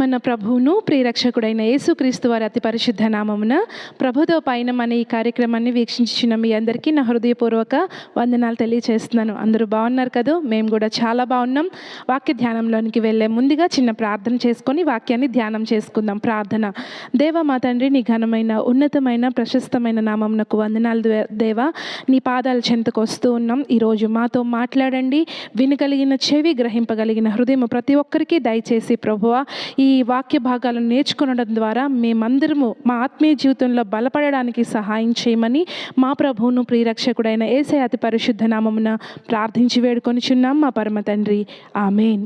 మన ప్రభువును ప్రియరక్షకుడైన యేసుక్రీస్తు వారి అతి పరిశుద్ధ నామమున ప్రభుతో పైన మన ఈ కార్యక్రమాన్ని వీక్షించిన మీ అందరికీ నా హృదయపూర్వక వందనాలు తెలియచేస్తున్నాను. అందరూ బాగున్నారు కదా? మేము కూడా చాలా బాగున్నాం. వాక్య ధ్యానంలోనికి వెళ్ళే ముందుగా చిన్న ప్రార్థన చేసుకొని వాక్యాన్ని ధ్యానం చేసుకుందాం. ప్రార్థన. దేవ మా తండ్రి నీ ఘనమైన ఉన్నతమైన ప్రశస్తమైన నామమునకు వందనాలు దేవ దేవా నీ పాదాల చెంతకు వస్తూ ఉన్నాం. ఈరోజు మాతో మాట్లాడండి. వినగలిగిన చెవి గ్రహింపగలిగిన హృదయం ప్రతి ఒక్కరికి దయచేసి ప్రభువ ఈ ఈ వాక్య భాగాలను నేర్చుకునడం ద్వారా మేమందరము మా ఆత్మీయ జీవితంలో బలపడడానికి సహాయం చేయమని మా ప్రభువును ప్రియరక్షకుడైన ఏసే అతి పరిశుద్ధ నామమున ప్రార్థించి వేడుకొనిచున్నాం. మా పరమ తండ్రి. ఆమెన్.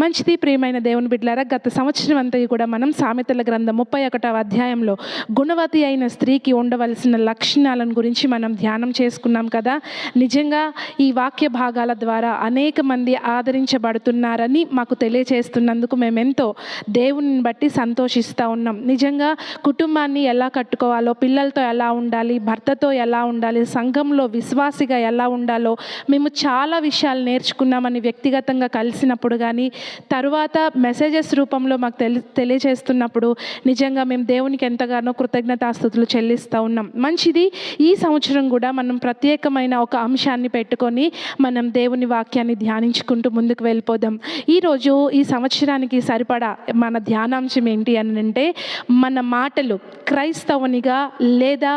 మంచిది ప్రియమైన దేవుని బిడ్డలారా గత సంవత్సరం అంతా కూడా మనం సామెతల గ్రంథం ముప్పై ఒకటవ అధ్యాయంలో గుణవతి అయిన స్త్రీకి ఉండవలసిన లక్షణాలను గురించి మనం ధ్యానం చేసుకున్నాం కదా. నిజంగా ఈ వాక్య భాగాల ద్వారా అనేక మంది ఆదరించబడుతున్నారని మాకు తెలియచేస్తున్నందుకు మేము ఎంతో దేవుని బట్టి సంతోషిస్తూ ఉన్నాం. నిజంగా కుటుంబాన్ని ఎలా కట్టుకోవాలో పిల్లలతో ఎలా ఉండాలి భర్తతో ఎలా ఉండాలి సంఘంలో విశ్వాసిగా ఎలా ఉండాలో మేము చాలా విషయాలు నేర్చుకున్నామని వ్యక్తిగతంగా కలిసినప్పుడు కానీ తరువాత మెసేజెస్ రూపంలో మాకు తెలి తెలియజేస్తున్నప్పుడు నిజంగా మేము దేవునికి ఎంతగానో కృతజ్ఞతాస్థుతులు చెల్లిస్తూ ఉన్నాం. మంచిది ఈ సంవత్సరం కూడా మనం ప్రత్యేకమైన ఒక అంశాన్ని పెట్టుకొని మనం దేవుని వాక్యాన్ని ధ్యానించుకుంటూ ముందుకు వెళ్ళిపోదాం. ఈరోజు ఈ సంవత్సరానికి సరిపడా మన ధ్యానాంశం ఏంటి అని అంటే మన మాటలు క్రైస్తవునిగా లేదా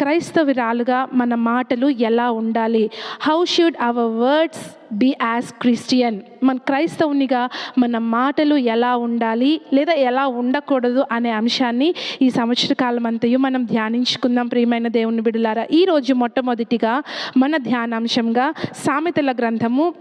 క్రైస్తవురాలుగా మన మాటలు ఎలా ఉండాలి? How should our words be as Christian మన క్రైస్తవునిగా మన మాటలు ఎలా ఉండాలి లేదా ఎలా ఉండకూడదు అనే అంశాన్ని ఈ సంవత్సర కాలం అంతయు మనం ధ్యానించుకుందాం ప్రియమైన దేవుని బిడులారా. ఈరోజు మొట్టమొదటిగా మన ధ్యానాంశంగా సామెతల గ్రంథము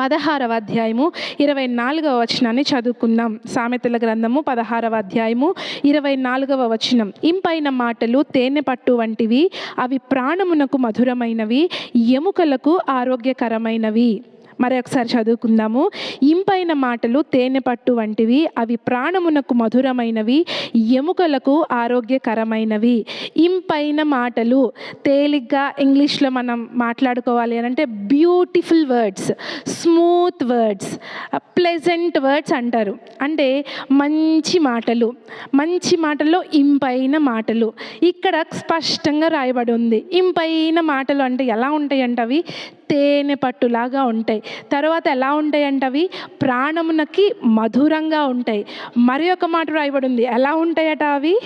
పదహారవ అధ్యాయము ఇరవై నాలుగవ వచనాన్ని చదువుకుందాం. సామెతల గ్రంథము పదహారవ అధ్యాయము ఇరవై నాలుగవ వచనం. ఇంపైన మాటలు తేనె పట్టు వంటివి అవి ప్రాణమునకు మధురమైనవి ఎముకలకు ఆరోగ్యకరమైనవి. మరి ఒకసారి చదువుకుందాము. ఇంపైన మాటలు తేనె పట్టు వంటివి అవి ప్రాణమునకు మధురమైనవి ఎముకలకు ఆరోగ్యకరమైనవి. ఇంపైన మాటలు తేలిగ్గా ఇంగ్లీష్లో మనం మాట్లాడుకోవాలి అని అంటే beautiful words smooth words pleasant words అంటారు. అంటే మంచి మాటలు మంచి మాటల్లో ఇంపైన మాటలు. ఇక్కడ స్పష్టంగా రాయబడి ఉంది. ఇంపైన మాటలు అంటే ఎలా ఉంటాయంటే అవి తేనె పట్టులాగా ఉంటాయి. తర్వాత ఎలా ఉంటాయంటే అవి ప్రాణమునకి మధురంగా ఉంటాయి. మరి ఒక మాట రాయబడింది ఎలా ఉంటాయట అవి?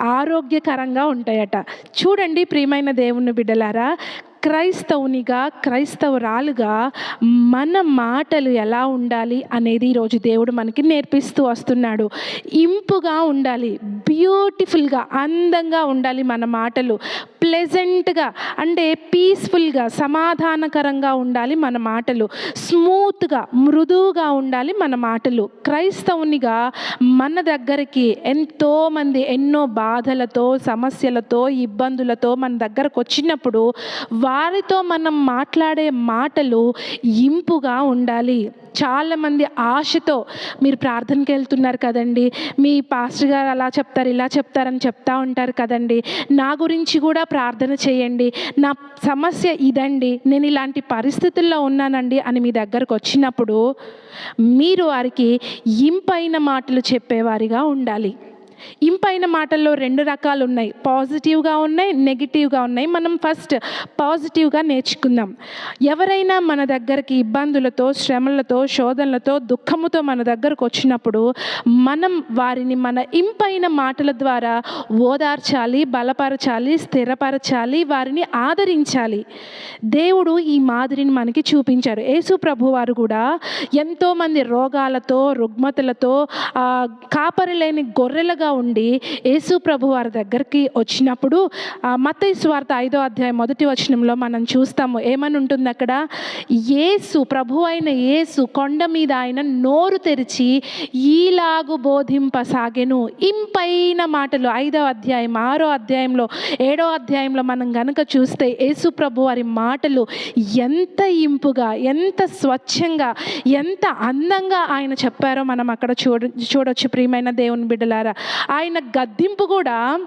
ఆరోగ్యకరంగా ఉంటాయట. చూడండి ప్రియమైన దేవుని బిడ్డలారా క్రైస్తవునిగా క్రైస్తవురాలుగా మన మాటలు ఎలా ఉండాలి అనేది ఈరోజు దేవుడు మనకి నేర్పిస్తూ వస్తున్నాడు. ఇంపుగా ఉండాలి బ్యూటిఫుల్గా అందంగా ఉండాలి మన మాటలు. ప్లెజెంట్గా అంటే పీస్ఫుల్గా సమాధానకరంగా ఉండాలి మన మాటలు. స్మూత్గా మృదువుగా ఉండాలి మన మాటలు. క్రైస్తవునిగా మన దగ్గరికి ఎంతోమంది ఎన్నో బాధలతో సమస్యలతో ఇబ్బందులతో మన దగ్గరకు వచ్చినప్పుడు వారితో మనం మాట్లాడే మాటలు ఇంపుగా ఉండాలి. చాలామంది ఆశతో మీరు ప్రార్థనకి వెళ్తున్నారు కదండి. మీ పాస్టర్ గారు అలా చెప్తారు ఇలా చెప్తారని చెప్తా ఉంటారు కదండి. నా గురించి కూడా ప్రార్థన చేయండి. నా సమస్య ఇదండి. నేను ఇలాంటి పరిస్థితుల్లో ఉన్నానండి అని మీ దగ్గరకు వచ్చినప్పుడు మీరు వారికి ఇంపైన మాటలు చెప్పేవారిగా ఉండాలి. ఇంపైన మాటల్లో రెండు రకాలు ఉన్నాయి. పాజిటివ్గా ఉన్నాయి నెగిటివ్గా ఉన్నాయి. మనం ఫస్ట్ పాజిటివ్గా నేర్చుకుందాం. ఎవరైనా మన దగ్గరికి ఇబ్బందులతో శ్రమలతో శోధనలతో దుఃఖముతో మన దగ్గరకు వచ్చినప్పుడు మనం వారిని మన ఇంపైన మాటల ద్వారా ఓదార్చాలి బలపరచాలి స్థిరపరచాలి వారిని ఆదరించాలి. దేవుడు ఈ మాదిరిని మనకి చూపించారు. యేసు ప్రభు వారు కూడా ఎంతోమంది రోగాలతో రుగ్మతలతో ఆ, కాపరి లేని గొర్రెలుగా ఉండి యేసు ప్రభు వారి దగ్గరికి వచ్చినప్పుడు మత స్వార్థ ఐదో అధ్యాయం మొదటి వచనంలో మనం చూస్తాము. ఏమని ఉంటుంది అక్కడ? యేసు ప్రభు అయిన యేసు కొండ మీద ఆయన నోరు తెరిచి ఈలాగు బోధింపసాగెను. ఇంపైన మాటలు ఐదో అధ్యాయం ఆరో అధ్యాయంలో ఏడో అధ్యాయంలో మనం గనక చూస్తే యేసు ప్రభు వారి మాటలు ఎంత ఇంపుగా ఎంత స్వచ్ఛంగా ఎంత అందంగా ఆయన చెప్పారో మనం అక్కడ చూడ చూడొచ్చు ప్రియమైన దేవుని బిడ్డలారా. ఆయన గద్దింపు కూడా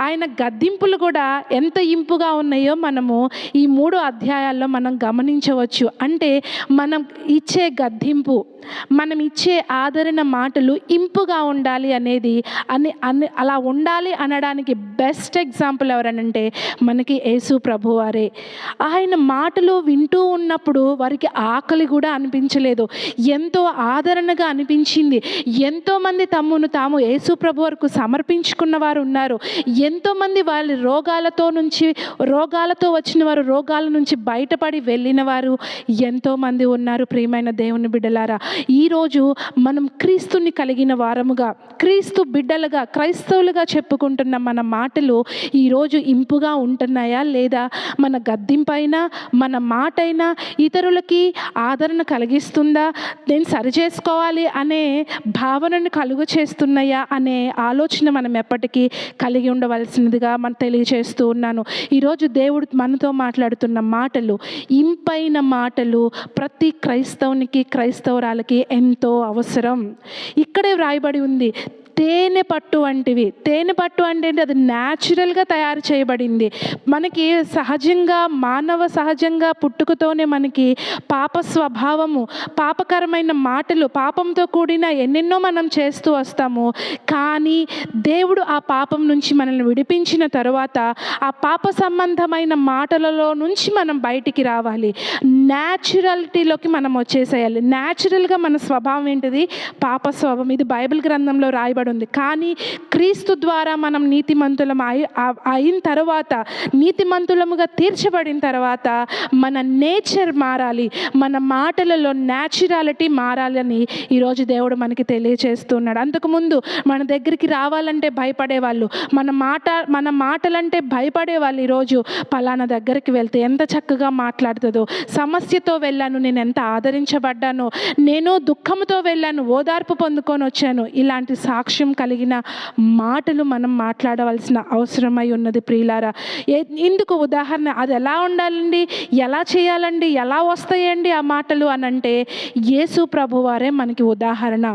ఆయన గద్దింపులు కూడా ఎంత ఇంపుగా ఉన్నాయో మనము ఈ మూడు అధ్యాయాల్లో మనం గమనించవచ్చు. అంటే మనం ఇచ్చే గద్దింపు మనం ఇచ్చే ఆదరణ మాటలు ఇంపుగా ఉండాలి అనేది అని అని అలా ఉండాలి అనడానికి బెస్ట్ ఎగ్జాంపుల్ ఎవరనంటే మనకి యేసు ప్రభువారే ఆయన మాటలు వింటూ ఉన్నప్పుడు వారికి ఆకలి కూడా అనిపించలేదు. ఎంతో ఆదరణగా అనిపించింది. ఎంతోమంది తమ్మును తాము యేసు ప్రభు కొరకు సమర్పించుకున్న వారు ఉన్నారు. ఎంతోమంది వాళ్ళ రోగాలతో నుంచి రోగాలతో వచ్చిన వారు రోగాల నుంచి బయటపడి వెళ్ళిన వారు ఎంతోమంది ఉన్నారు ప్రియమైన దేవుని బిడ్డలారా. ఈరోజు మనం క్రీస్తుని కలిగిన వారముగా క్రీస్తు బిడ్డలుగా క్రైస్తవులుగా చెప్పుకుంటున్న మన మాటలు ఈరోజు ఇంపుగా ఉంటున్నాయా లేదా? మన గద్దింపైన మన మాటైనా ఇతరులకి ఆదరణ కలిగిస్తుందా? నేను సరి చేసుకోవాలి అనే భావనను కలుగు చేస్తున్నాయా అనే ఆలోచన మనం ఎప్పటికీ కలిగి ఉండవలసినదిగా మనం తెలియజేస్తూ ఉన్నాను. ఈరోజు దేవుడు మనతో మాట్లాడుతున్న మాటలు ఇంపైన మాటలు ప్రతి క్రైస్తవునికి క్రైస్తవురాలకి ఎంతో అవసరం. ఇక్కడే వ్రాయబడి ఉంది తేనె పట్టు వంటివి. తేనె పట్టు అంటే ఏంటి? అది న్యాచురల్గా తయారు చేయబడింది. మనకి సహజంగా మానవ సహజంగా పుట్టుకతోనే మనకి పాప స్వభావము పాపకరమైన మాటలు పాపంతో కూడిన ఎన్నెన్నో మనం చేస్తూ వస్తాము. కానీ దేవుడు ఆ పాపం నుంచి మనల్ని విడిపించిన తర్వాత ఆ పాప సంబంధమైన మాటలలో నుంచి మనం బయటికి రావాలి. న్యాచురాలిటీలోకి మనం వచ్చేసేయాలి. న్యాచురల్గా మన స్వభావం ఏంటిది? పాప స్వభావం. ఇది బైబిల్ గ్రంథంలో రాయబడి ఉంది కానీ క్రీస్తు ద్వారా మనం నీతిమంతులం అయి అయిన తర్వాత నీతిమంతులముగా తీర్చబడిన తర్వాత మన నేచర్ మారాలి మన మాటలలో న్యాచురాలిటీ మారాలని ఈరోజు దేవుడు మనకి తెలియచేస్తున్నాడు. అంతకుముందు మన దగ్గరికి రావాలంటే భయపడేవాళ్ళు మన మాట మన మాటలంటే భయపడేవాళ్ళు ఈరోజు పలానా దగ్గరికి వెళ్తే ఎంత చక్కగా మాట్లాడుతుందో. సమస్యతో వెళ్ళాను నేను ఎంత ఆదరించబడ్డానో నేను దుఃఖంతో వెళ్ళాను ఓదార్పు పొందుకొని వచ్చాను. ఇలాంటి సాక్షి సాక్ష్యం కలిగిన మాటలు మనం మాట్లాడవలసిన అవసరమై ఉన్నది ప్రియులారా. ఇందుకు ఉదాహరణ అది ఎలా ఉండాలండి? ఎలా చేయాలండి? ఎలా వస్తాయండి ఆ మాటలు అని అంటే యేసు ప్రభువారే మనకి ఉదాహరణ.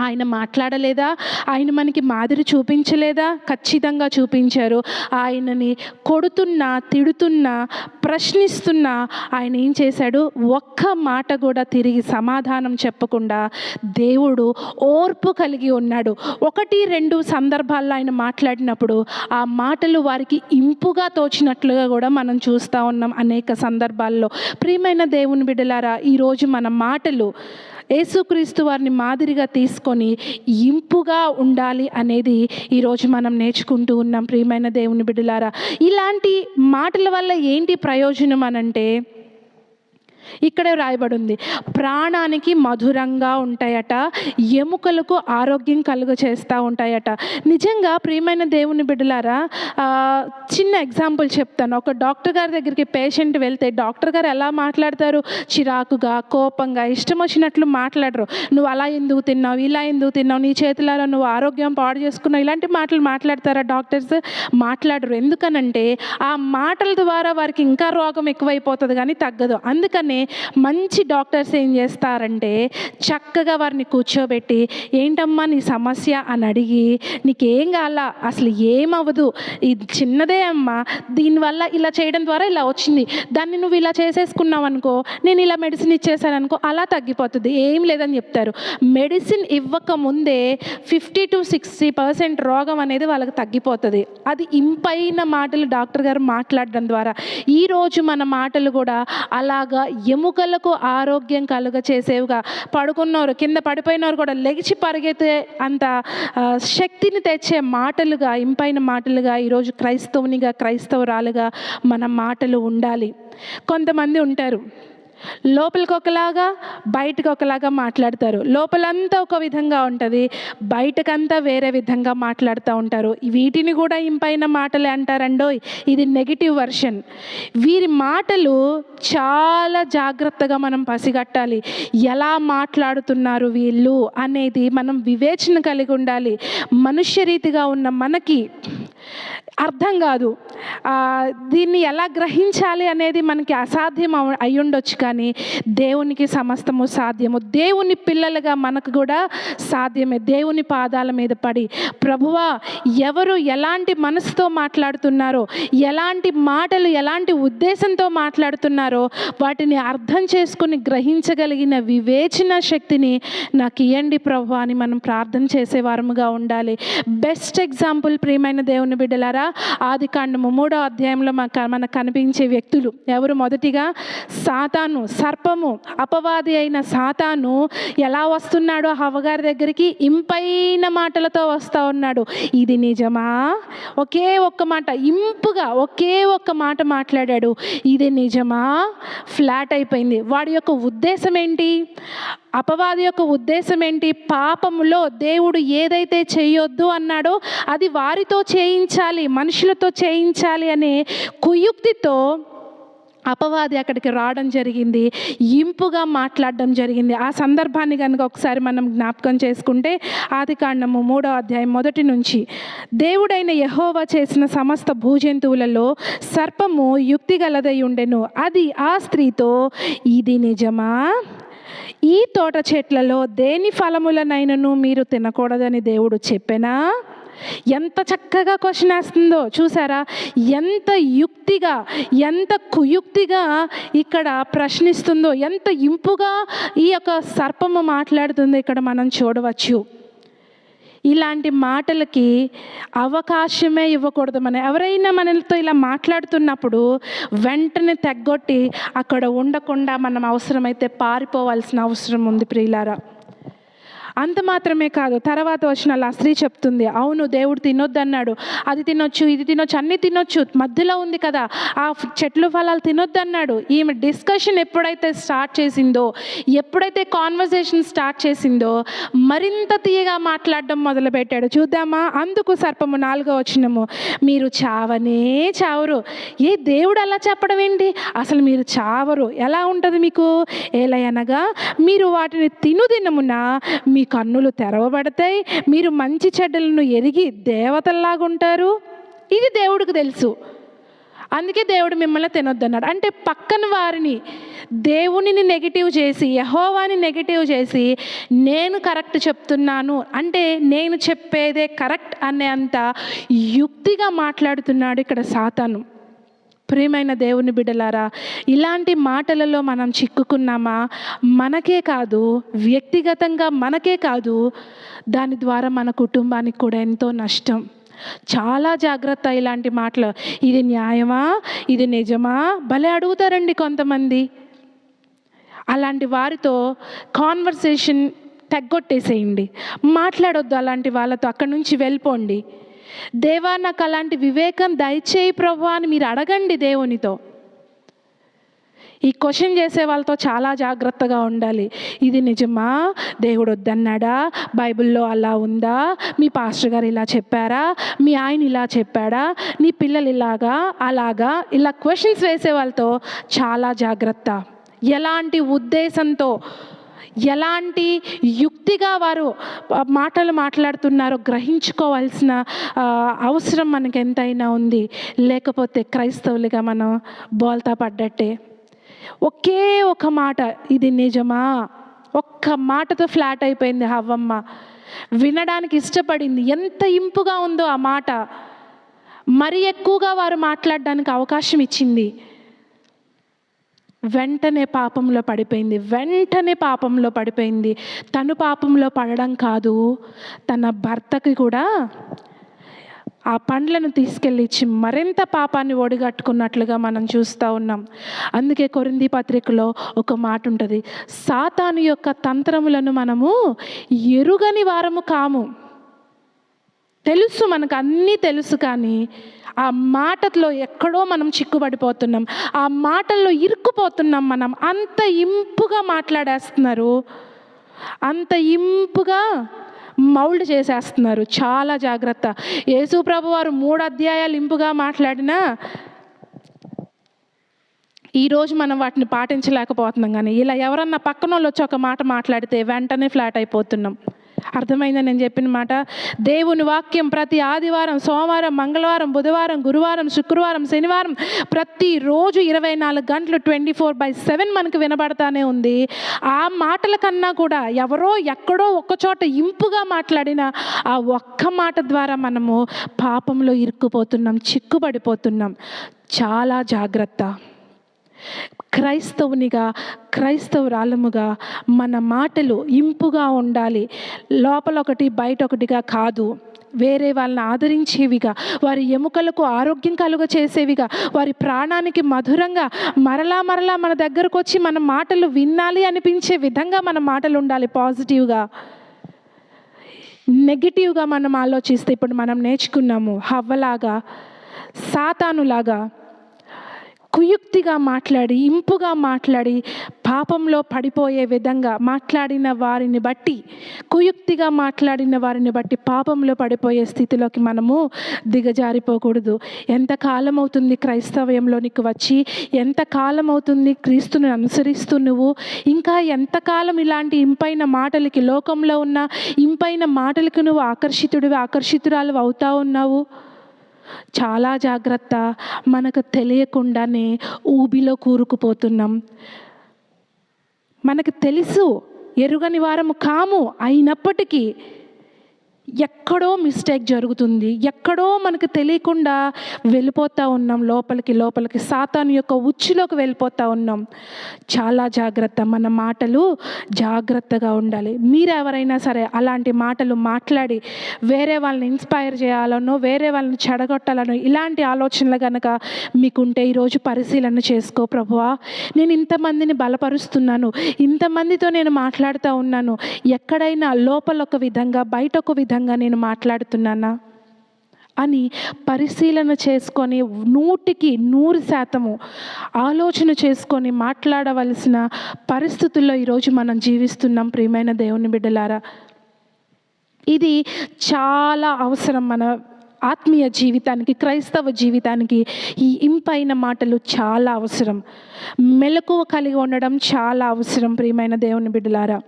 ఆయన మాట్లాడలేదా? ఆయన మనకి మాదిరి చూపించలేదా? ఖచ్చితంగా చూపించారు. ఆయనని కొడుతున్నా తిడుతున్నా ప్రశ్నిస్తున్నా ఆయన ఏం చేశాడు? ఒక్క మాట కూడా తిరిగి సమాధానం చెప్పకుండా దేవుడు ఓర్పు కలిగి ఉన్నాడు. ఒకటి రెండు సందర్భాల్లో ఆయన మాట్లాడినప్పుడు ఆ మాటలు వారికి ఇంపుగా తోచినట్లుగా కూడా మనం చూస్తూ ఉన్నాం అనేక సందర్భాల్లో. ప్రియమైన దేవుని బిడ్డలారా ఈరోజు మన మాటలు యేసుక్రీస్తు వారిని మాదిరిగా తీసుకొని ఇంపుగా ఉండాలి అనేది ఈరోజు మనం నేర్చుకుంటూ ఉన్నాం. ప్రియమైన దేవుని బిడ్డలారా ఇలాంటి మాటల వల్ల ఏంటి ప్రయోజనం అనంటే ఇక్కడే రాయబడి ఉంది ప్రాణానికి మధురంగా ఉంటాయట ఎముకలకు ఆరోగ్యం కలుగ చేస్తూ ఉంటాయట. నిజంగా ప్రియమైన దేవుని బిడ్డలారా చిన్న ఎగ్జాంపుల్ చెప్తాను. ఒక డాక్టర్ గారి దగ్గరికి పేషెంట్ వెళ్తే డాక్టర్ గారు ఎలా మాట్లాడతారు? చిరాకుగా కోపంగా ఇష్టం వచ్చినట్లు మాట్లాడరు. నువ్వు అలా ఎందుకు తిన్నావు? ఇలా ఎందుకు తిన్నావు? నీ చేతులారా నువ్వు ఆరోగ్యం పాడు చేసుకున్నావు? ఇలాంటి మాటలు మాట్లాడతారా డాక్టర్స్? మాట్లాడరు. ఎందుకనంటే ఆ మాటల ద్వారా వారికి ఇంకా రోగం ఎక్కువైపోతుంది కానీ తగ్గదు. అందుకనే మంచి డాక్టర్స్ ఏం చేస్తారంటే చక్కగా వారిని కూర్చోబెట్టి ఏంటమ్మా నీ సమస్య? అని అడిగి నీకేం కాల అసలు ఏమవ్వదు. ఇది చిన్నదే అమ్మా. దీనివల్ల ఇలా చేయడం ద్వారా ఇలా వచ్చింది. దాన్ని నువ్వు ఇలా చేసేసుకున్నావు అనుకో నేను ఇలా మెడిసిన్ ఇచ్చేసాను అనుకో అలా తగ్గిపోతుంది. ఏం లేదని చెప్తారు. మెడిసిన్ ఇవ్వక ముందే ఫిఫ్టీ టు సిక్స్టీ పర్సెంట్ రోగం అనేది వాళ్ళకి తగ్గిపోతుంది. అది ఇంపైన మాటలు డాక్టర్ గారు మాట్లాడడం ద్వారా. ఈరోజు మన మాటలు కూడా అలాగా ఎముకలకు ఆరోగ్యం కలుగ చేసేవిగా పడుకున్నవారు కింద పడిపోయినవారు కూడా లెగిచి పరిగెత్తే అంత శక్తిని తెచ్చే మాటలుగా ఇంపైన మాటలుగా ఈరోజు క్రైస్తవునిగా క్రైస్తవురాలుగా మన మాటలు ఉండాలి. కొంతమంది ఉంటారు లోపలికి ఒకలాగా బయటకు ఒకలాగా మాట్లాడతారు. లోపలంతా ఒక విధంగా ఉంటుంది. బయటకంతా వేరే విధంగా మాట్లాడుతూ ఉంటారు. వీటిని కూడా ఇంపైన మాటలే అంటారండోయ్. ఇది నెగిటివ్ వర్షన్. వీరి మాటలు చాలా జాగ్రత్తగా మనం పసిగట్టాలి. ఎలా మాట్లాడుతున్నారు వీళ్ళు అనేది మనం వివేచన కలిగి ఉండాలి. మనుష్య రీతిగా ఉన్న మనకి అర్థం కాదు. దీన్ని ఎలా గ్రహించాలి అనేది మనకి అసాధ్యం అవ- అయి ఉండొచ్చు కానీ దేవునికి సమస్తము సాధ్యము. దేవుని పిల్లలుగా మనకు కూడా సాధ్యమే. దేవుని పాదాల మీద పడి ప్రభువా ఎవరు ఎలాంటి మనసుతో మాట్లాడుతున్నారో ఎలాంటి మాటలు ఎలాంటి ఉద్దేశంతో మాట్లాడుతున్నారో వాటిని అర్థం చేసుకుని గ్రహించగలిగిన వివేచన శక్తిని నాకు ఇవ్వండి ప్రభు అని మనం ప్రార్థన చేసేవారముగా ఉండాలి. బెస్ట్ ఎగ్జాంపుల్ ప్రియమైన దేవుని బిడ్డలారా ఆది కాండము మూడో అధ్యాయంలో మాకు మనకు కనిపించే వ్యక్తులు ఎవరు? మొదటిగా సాతాను సర్పము అపవాది అయిన సాతాను ఎలా వస్తున్నాడో హవగారి దగ్గరికి ఇంపైన మాటలతో వస్తూ ఉన్నాడు. ఇది నిజమా? ఒకే ఒక్క మాట ఇంపుగా ఒకే ఒక్క మాట మాట్లాడాడు. ఇది నిజమా? ఫ్లాట్ అయిపోయింది. వాడి యొక్క ఉద్దేశం ఏంటి? అపవాది యొక్క ఉద్దేశం ఏంటి? పాపములో దేవుడు ఏదైతే చేయొద్దు అన్నాడో అది వారితో చేయించాలి. మనుషులతో చేయించాలి అనే కుయుక్తితో అపవాది అక్కడికి రావడం జరిగింది. ఇంపుగా మాట్లాడడం జరిగింది. ఆ సందర్భాన్ని కనుక ఒకసారి మనం జ్ఞాపకం చేసుకుంటే ఆది కాండము మూడో అధ్యాయం మొదటి నుంచి దేవుడైన యహోవా చేసిన సమస్త భూజంతువులలో సర్పము యుక్తి గలదై ఉండెను. అది ఆ స్త్రీతో ఇది నిజమా? ఈ తోట చెట్లలో దేని ఫలములనైనను మీరు తినకూడదని దేవుడు చెప్పెనా? ఎంత చక్కగా క్వశ్చన్ వేస్తుందో చూసారా? ఎంత యుక్తిగా ఎంత కుయుక్తిగా ఇక్కడ ప్రశ్నిస్తుందో ఎంత ఇంపుగా ఈ యొక్క సర్పము మాట్లాడుతుందో ఇక్కడ మనం చూడవచ్చు. ఇలాంటి మాటలకి అవకాశమే ఇవ్వకూడదు మనం ఎవరైనా మనతో ఇలా మాట్లాడుతున్నప్పుడు వెంటనే తెగ్గొట్టి అక్కడ ఉండకుండా మనం అవసరమైతే పారిపోవాల్సిన అవసరం ఉంది ప్రియులారా. అంత మాత్రమే కాదు తర్వాత వచ్చిన ఆ స్త్రీ చెప్తుంది అవును దేవుడు తినొద్దు అన్నాడు అది తినొచ్చు ఇది తినొచ్చు అన్నీ తినొచ్చు మధ్యలో ఉంది కదా ఆ చెట్లు ఫలాలు తినొద్దు అన్నాడు ఈమె డిస్కషన్ ఎప్పుడైతే స్టార్ట్ చేసిందో ఎప్పుడైతే కాన్వర్సేషన్ స్టార్ట్ చేసిందో మరింత తీయగా మాట్లాడడం మొదలుపెట్టాడు. చూద్దామా? అందుకు సర్పము నాలుగో వచ్చినము మీరు చావనే చావరు. ఏ దేవుడు అలా చెప్పడం ఏంటి? అసలు మీరు చావరు. ఎలా ఉంటుంది మీకు? ఏలయనగా మీరు వాటిని తిను దినమున మీ కన్నులు తెరవబడతాయి. మీరు మంచి చెడ్డలను ఎరిగి దేవతల్లాగా ఉంటారు. ఇది దేవుడికి తెలుసు. అందుకే దేవుడు మిమ్మల్ని తినొద్దన్నాడు. అంటే పక్కన వారిని దేవునిని నెగిటివ్ చేసి యహోవాని నెగిటివ్ చేసి నేను కరెక్ట్ చెప్తున్నాను. అంటే నేను చెప్పేదే కరెక్ట్ అనే అంత యుక్తిగా మాట్లాడుతున్నాడు ఇక్కడ సాతాను. ప్రియమైన దేవుని బిడ్డలారా ఇలాంటి మాటలలో మనం చిక్కుకున్నామా? మనకే కాదు వ్యక్తిగతంగా మనకే కాదు దాని ద్వారా మన కుటుంబానికి కూడా ఎంతో నష్టం. చాలా జాగ్రత్త ఇలాంటి మాటలు. ఇది న్యాయమా? ఇది నిజమా? భలే అడుగుతారండి కొంతమంది. అలాంటి వారితో కాన్వర్సేషన్ తగ్గొట్టేసేయండి. మాట్లాడొద్దు అలాంటి వాళ్ళతో. అక్కడి నుంచి వెళ్ళిపోండి. దేవా నాకు అలాంటి వివేకం దయచేయి ప్రభు అని మీరు అడగండి దేవునితో. ఈ క్వశ్చన్ చేసే వాళ్ళతో చాలా జాగ్రత్తగా ఉండాలి. ఇది నిజమా? దేవుడు వద్దన్నాడా? బైబిల్లో అలా ఉందా? మీ పాస్టర్ గారు ఇలా చెప్పారా? మీ ఆయన ఇలా చెప్పాడా? నీ పిల్లలు ఇలాగా అలాగా? ఇలా క్వశ్చన్స్ వేసే వాళ్ళతో చాలా జాగ్రత్త. ఎలాంటి ఉద్దేశంతో ఎలాంటి యుక్తిగా వారు మాటలు మాట్లాడుతున్నారో గ్రహించుకోవాల్సిన అవసరం మనకు ఎంతైనా ఉంది. లేకపోతే క్రైస్తవులుగా మనం బోల్తా పడ్డట్టే. ఒకే ఒక మాట ఇది నిజమా? ఒక్క మాటతో ఫ్లాట్ అయిపోయింది హవ్వమ్మ. వినడానికి ఇష్టపడింది. ఎంత ఇంపుగా ఉందో ఆ మాట. మరి ఎక్కువగా వారు మాట్లాడడానికి అవకాశం ఇచ్చింది. వెంటనే పాపంలో పడిపోయింది వెంటనే పాపంలో పడిపోయింది. తను పాపంలో పడడం కాదు తన భర్తకి కూడా ఆ పండ్లను తీసుకెళ్ళి ఇచ్చి మరింత పాపాన్ని ఒడిగట్టుకున్నట్లుగా మనం చూస్తూ ఉన్నాం. అందుకే కొరింది పత్రికలో ఒక మాట ఉంటుంది సాతాను యొక్క తంత్రములను మనము ఎరుగని వారము కాము. తెలుసు మనకు అన్నీ తెలుసు కానీ ఆ మాటలో ఎక్కడో మనం చిక్కుబడిపోతున్నాం. ఆ మాటల్లో ఇరుక్కుపోతున్నాం మనం. అంత ఇంపుగా మాట్లాడేస్తున్నారు. అంత ఇంపుగా మౌల్డ్ చేసేస్తున్నారు. చాలా జాగ్రత్త. యేసు ప్రభు వారు మూడు అధ్యాయాలు ఇంపుగా మాట్లాడినా ఈరోజు మనం వాటిని పాటించలేకపోతున్నాం కానీ ఇలా ఎవరన్నా పక్కన వాళ్ళు వచ్చి ఒక మాట మాట్లాడితే వెంటనే ఫ్లాట్ అయిపోతున్నాం. అర్థమైందని నేను చెప్పిన మాట? దేవుని వాక్యం ప్రతి ఆదివారం సోమవారం మంగళవారం బుధవారం గురువారం శుక్రవారం శనివారం ప్రతిరోజు ఇరవై నాలుగు గంటలు ట్వంటీ ఫోర్ బై సెవెన్ మనకు వినబడతానే ఉంది. ఆ మాటల కన్నా కూడా ఎవరో ఎక్కడో ఒక్కచోట ఇంపుగా మాట్లాడిన ఆ ఒక్క మాట ద్వారా మనము పాపంలో ఇరుక్కుపోతున్నాం చిక్కుబడిపోతున్నాం. చాలా జాగ్రత్త. క్రైస్తవునిగా క్రైస్తవురాలముగా మన మాటలు ఇంపుగా ఉండాలి. లోపల ఒకటి బయట ఒకటిగా కాదు. వేరే వాళ్ళని ఆదరించేవిగా వారి ఎముకలకు ఆరోగ్యం కలుగ చేసేవిగా వారి ప్రాణానికి మధురంగా మరలా మరలా మన దగ్గరకు వచ్చి మన మాటలు వినాలి అనిపించే విధంగా మన మాటలు ఉండాలి పాజిటివ్గా. నెగిటివ్గా మనం ఆలోచిస్తే ఇప్పుడు మనం నేర్చుకున్నాము హవ్వలాగా సాతానులాగా కుయుక్తిగా మాట్లాడి ఇంపుగా మాట్లాడి పాపంలో పడిపోయే విధంగా మాట్లాడిన వారిని బట్టి కుయుక్తిగా మాట్లాడిన వారిని బట్టి పాపంలో పడిపోయే స్థితిలోకి మనము దిగజారిపోకూడదు. ఎంతకాలం అవుతుంది క్రైస్తవ్యంలోనికి వచ్చి? ఎంతకాలం అవుతుంది క్రీస్తుని అనుసరిస్తూ నువ్వు? ఇంకా ఎంతకాలం ఇలాంటి ఇంపైన మాటలకి లోకంలో ఉన్న ఇంపైన మాటలకు నువ్వు ఆకర్షితుడివి ఆకర్షితురాలు అవుతా ఉన్నావు? చాలా జాగ్రత్త మనకు తెలియకుండానే ఊబిలో కూరుకుపోతున్నాం. మనకు తెలుసు ఎరుగని వారము కాము అయినప్పటికీ ఎక్కడో మిస్టేక్ జరుగుతుంది. ఎక్కడో మనకు తెలియకుండా వెళ్ళిపోతూ ఉన్నాం. లోపలికి లోపలికి సాతాను యొక్క ఉచ్చులోకి వెళ్ళిపోతూ ఉన్నాం. చాలా జాగ్రత్త. మన మాటలు జాగ్రత్తగా ఉండాలి. మీరు ఎవరైనా సరే అలాంటి మాటలు మాట్లాడి వేరే వాళ్ళని ఇన్స్పైర్ చేయాలనో వేరే వాళ్ళని చెడగొట్టాలనో ఇలాంటి ఆలోచనలు కనుక మీకుంటే ఈరోజు పరిశీలన చేసుకో ప్రభువా. నేను ఇంతమందిని బలపరుస్తున్నాను. ఇంతమందితో నేను మాట్లాడుతూ ఉన్నాను. ఎక్కడైనా లోపల ఒక విధంగా బయట ఒక విధంగా నేను మాట్లాడుతున్నానా? అని పరిశీలన చేసుకొని నూటికి నూరు శాతము ఆలోచన చేసుకొని మాట్లాడవలసిన పరిస్థితుల్లో ఈరోజు మనం జీవిస్తున్నాం ప్రియమైన దేవుని బిడ్డలారా. ఇది చాలా అవసరం మన ఆత్మీయ జీవితానికి క్రైస్తవ జీవితానికి ఈ ఇంపైన మాటలు చాలా అవసరం. మెలకువ కలిగి ఉండడం చాలా అవసరం ప్రియమైన దేవుని బిడ్డలారా.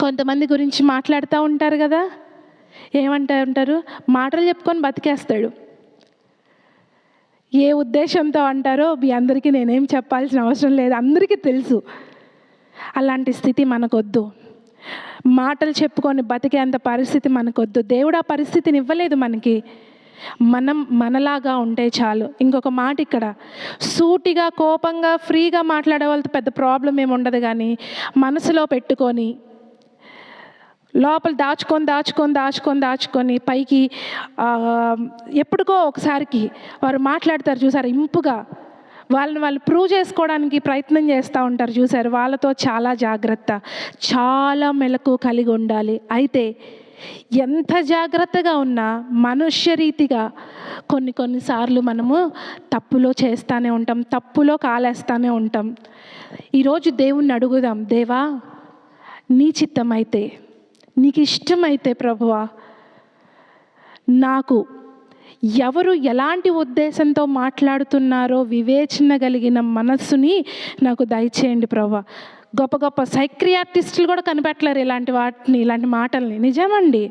కొంతమంది గురించి మాట్లాడుతూ ఉంటారు కదా? ఏమంటా ఉంటారు? మాటలు చెప్పుకొని బతికేస్తాడు. ఏ ఉద్దేశంతో అంటారో మీ అందరికీ నేనేం చెప్పాల్సిన అవసరం లేదు. అందరికీ తెలుసు. అలాంటి స్థితి మనకొద్దు. మాటలు చెప్పుకొని బతికేంత పరిస్థితి మనకొద్దు. దేవుడు ఆ పరిస్థితిని ఇవ్వలేదు మనకి. మనం మనలాగా ఉంటే చాలు. ఇంకొక మాట ఇక్కడ. సూటిగా కోపంగా ఫ్రీగా మాట్లాడే వాళ్ళతో పెద్ద ప్రాబ్లం ఏమి ఉండదు కానీ మనసులో పెట్టుకొని లోపల దాచుకొని దాచుకొని దాచుకొని దాచుకొని పైకి ఎప్పటికో ఒకసారికి వారు మాట్లాడతారు చూసారు ఇంపుగా. వాళ్ళని వాళ్ళు ప్రూవ్ చేసుకోవడానికి ప్రయత్నం చేస్తూ ఉంటారు చూసారు వాళ్ళతో చాలా జాగ్రత్త చాలా మెలకు కలిగి ఉండాలి. అయితే ఎంత జాగ్రత్తగా ఉన్నా మనుష్య రీతిగా కొన్ని కొన్నిసార్లు మనము తప్పులో చేస్తూనే ఉంటాం తప్పులో కాలేస్తూనే ఉంటాం. ఈరోజు దేవుణ్ణి అడుగుదాం దేవా నీ చిత్తమైతే నీకు ఇష్టమైతే ప్రభువా నాకు ఎవరు ఎలాంటి ఉద్దేశంతో మాట్లాడుతున్నారో వివేచన కలిగిన మనస్సుని నాకు దయచేయండి ప్రభా గొప్ప గొప్ప సైక్రియాటిస్టులు కూడా కనిపెట్టలేరు ఇలాంటి వాటిని ఇలాంటి మాటల్ని. నిజమండి.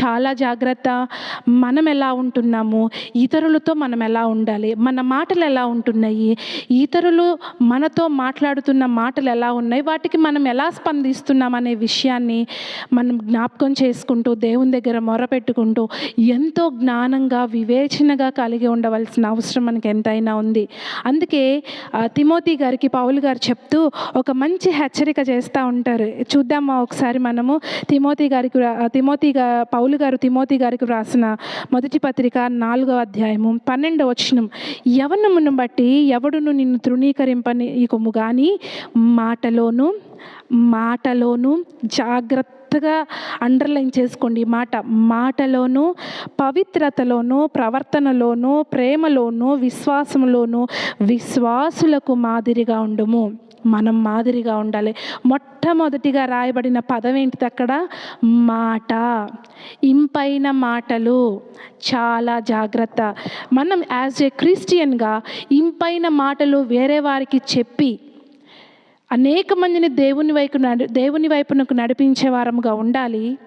చాలా జాగ్రత్త. మనం ఎలా ఉంటున్నాము? ఇతరులతో మనం ఎలా ఉండాలి? మన మాటలు ఎలా ఉంటున్నాయి? ఇతరులు మనతో మాట్లాడుతున్న మాటలు ఎలా ఉన్నాయి? వాటికి మనం ఎలా స్పందిస్తున్నాం అనే విషయాన్ని మనం జ్ఞాపకం చేసుకుంటూ దేవుని దగ్గర మొరపెట్టుకుంటూ ఎంతో జ్ఞానంగా వివేచనగా కలిగి ఉండవలసిన అవసరం మనకి ఎంతైనా ఉంది. అందుకే తిమోతి గారికి పౌలు గారు చెప్తూ ఒక మంచి హెచ్చరిక చేస్తూ ఉంటారు. చూద్దామా ఒకసారి మనము తిమోతి గారికి రా- తిమోతి గా పౌలు గారు తిమోతి గారికి వ్రాసిన మొదటి పత్రిక నాలుగో అధ్యాయము పన్నెండవ వచనం. యవనమును బట్టి ఎవడును నిన్ను తృణీకరింపని ఇకము కానీ మాటలోను మాటలోను జాగ్రత్తగా అండర్లైన్ చేసుకోండి. మాట మాటలోను పవిత్రతలోను ప్రవర్తనలోను ప్రేమలోను విశ్వాసంలోనూ విశ్వాసులకు మాదిరిగా ఉండము. మనం మాదిరిగా ఉండాలి. మొట్టమొదటిగా రాయబడిన పదం ఏంటిది అక్కడ? మాట. ఇంపైన మాటలు. చాలా జాగ్రత్త. మనం యాజ్ ఏ క్రిస్టియన్గా ఇంపైన మాటలు వేరే వారికి చెప్పి అనేక మందిని దేవుని వైపు నడి దేవుని వైపునకు నడిపించే వారముగా ఉండాలి.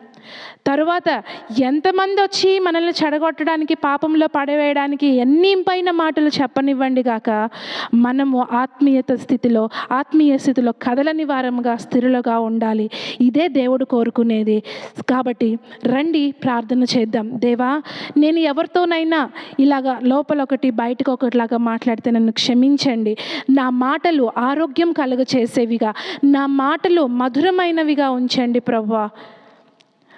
తరువాత ఎంతమంది వచ్చి మనల్ని చెడగొట్టడానికి పాపంలో పడవేయడానికి ఎన్ని పైన మాటలు చెప్పనివ్వండి గాక మనము ఆత్మీయత స్థితిలో ఆత్మీయ స్థితిలో కదలని వారంగా స్థిరులుగా ఉండాలి. ఇదే దేవుడు కోరుకునేది. కాబట్టి రండి ప్రార్థన చేద్దాం. దేవా నేను ఎవరితోనైనా ఇలాగా లోపల ఒకటి బయటకు ఒకటిలాగా మాట్లాడితే నన్ను క్షమించండి. నా మాటలు ఆరోగ్యం కలుగ చేసేవిగా నా మాటలు మధురమైనవిగా ఉంచండి ప్రభా.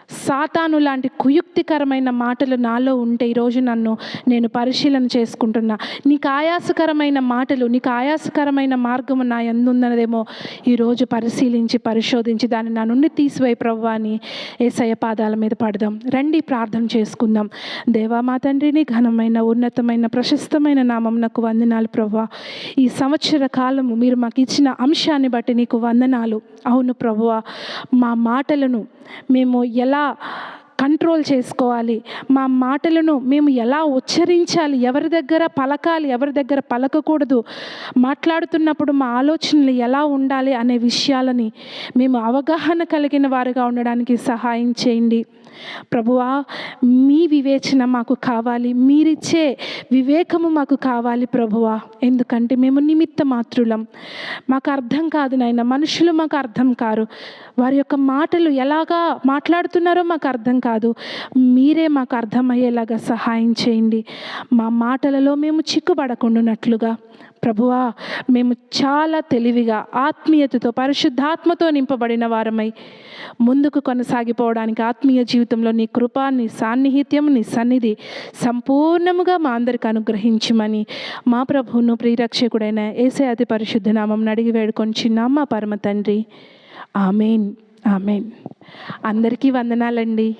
సాతాను లాంటి కుయుక్తికరమైన మాటలు నాలో ఉంటే ఈరోజు నన్ను నేను పరిశీలన చేసుకుంటున్నా. నీకు ఆయాసకరమైన మాటలు నీకు ఆయాసకరమైన మార్గము నా ఎందుందన్నదేమో ఈరోజు పరిశీలించి పరిశోధించి దాన్ని నా నుండి తీసివై ప్రవ్వా అని ఏసయ్య పాదాల మీద పడదాం. రండి ప్రార్థన చేసుకుందాం. దేవా మా తండ్రిని ఘనమైన ఉన్నతమైన ప్రశస్తమైన నామం నాకు వందనాలు ప్రవ్వా. ఈ సంవత్సర కాలము మీరు మాకు ఇచ్చిన అంశాన్ని బట్టి నీకు వందనాలు. అవును ప్రభువ మా మాటలను మేము ఎలా కంట్రోల్ చేసుకోవాలి? మా మాటలను మేము ఎలా ఉచ్చరించాలి? ఎవరి దగ్గర పలకాలి? ఎవరి దగ్గర పలకకూడదు? మాట్లాడుతున్నప్పుడు మా ఆలోచనలు ఎలా ఉండాలి? అనే విషయాలని మేము అవగాహన కలిగిన వారుగా ఉండడానికి సహాయం చేయండి. ప్రభువా మీ వివేచన మాకు కావాలి మీరిచ్చే వివేకము మాకు కావాలి ప్రభువా. ఎందుకంటే మేము నిమిత్త మాత్రులం. మాకు అర్థం కాదు నాయన మనుషులు మాకు అర్థం కారు. వారి యొక్క మాటలు ఎలాగా మాట్లాడుతున్నారో మాకు అర్థం కాదు. మీరే మాకు అర్థమయ్యేలాగా సహాయం చేయండి. మా మాటలలో మేము చిక్కుబడకుండానట్లుగా. ప్రభువా మేము చాలా తెలివిగా ఆత్మీయతతో పరిశుద్ధాత్మతో నింపబడిన వారమై ముందుకు కొనసాగిపోవడానికి ఆత్మీయ జీవితంలో నీ కృప నీ సాన్నిహిత్యం నీ సన్నిధి సంపూర్ణముగా మా అందరికి అనుగ్రహించమని మా ప్రభువును ప్రియరక్షకుడైన ఏసే అతి పరిశుద్ధ నామం అడిగి వేడుకొని చిన్న మా పరమ తండ్రి. ఆమెన్. ఆమెన్. అందరికీ వందనాలండి.